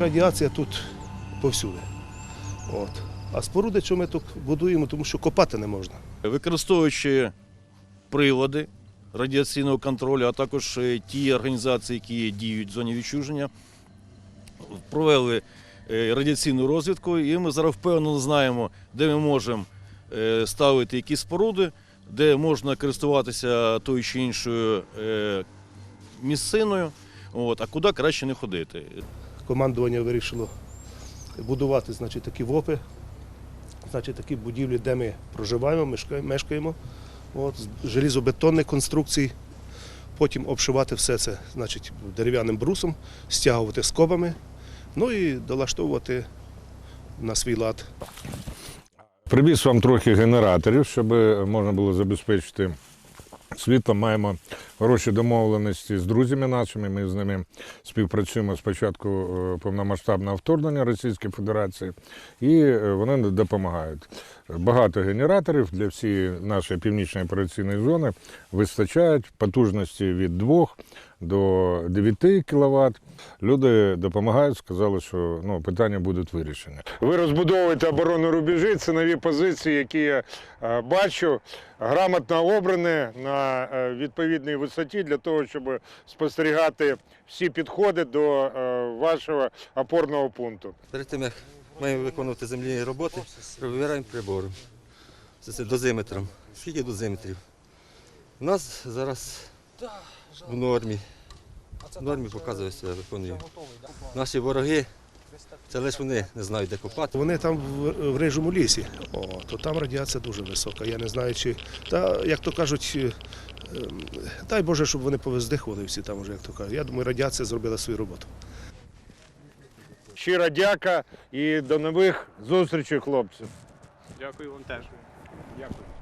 Радіація тут повсюди. От. А споруди, що ми тут будуємо, тому що копати не можна. використовуючи прилади радіаційного контролю, а також е, ті організації, які діють в зоні відчуження, провели е, радіаційну розвідку, і ми зараз впевнено знаємо, де ми можемо е, ставити які споруди, де можна користуватися тою чи іншою місциною, от, а куди краще не ходити. Командування вирішило будувати значить, такі ВОПи, значить, такі будівлі, де ми проживаємо, мешкаємо. От, желізобетонних конструкцій. Потім обшивати все це значить, дерев'яним брусом, стягувати скобами, ну і долаштовувати на свій лад. Привіз вам трохи генераторів, щоб можна було забезпечити світло. Маємо хороші домовленості з друзями нашими. Ми з ними співпрацюємо з початку е, повномасштабного вторгнення Російської Федерації, і е, вони допомагають. Багато генераторів для всієї нашої північної операційної зони вистачають потужності від 2 до 9 кВт. Люди допомагають, сказали, що ну, питання будуть вирішені. Ви розбудовуєте оборону рубежі, це нові позиції, які я е, бачу, грамотно обрані на е, відповідній висоті для того, щоб спостерігати всі підходи до е, вашого опорного пункту. Перед тим, як маємо виконувати земляні роботи, перевіряємо прибором. Це, це дозиметром. Скільки дозиметрів? У нас зараз в нормі. В нормі показує себе, виконує. Наші вороги, це лише вони не знають, де копати. Вони там в, рижому лісі, О, то там радіація дуже висока. Я не знаю, чи. Та, як то кажуть, е, ем, дай Боже, щоб вони повиздихували всі там вже, як то кажуть. Я думаю, радіація зробила свою роботу. Щира дяка і до нових зустрічей, хлопці. Дякую вам теж. Дякую.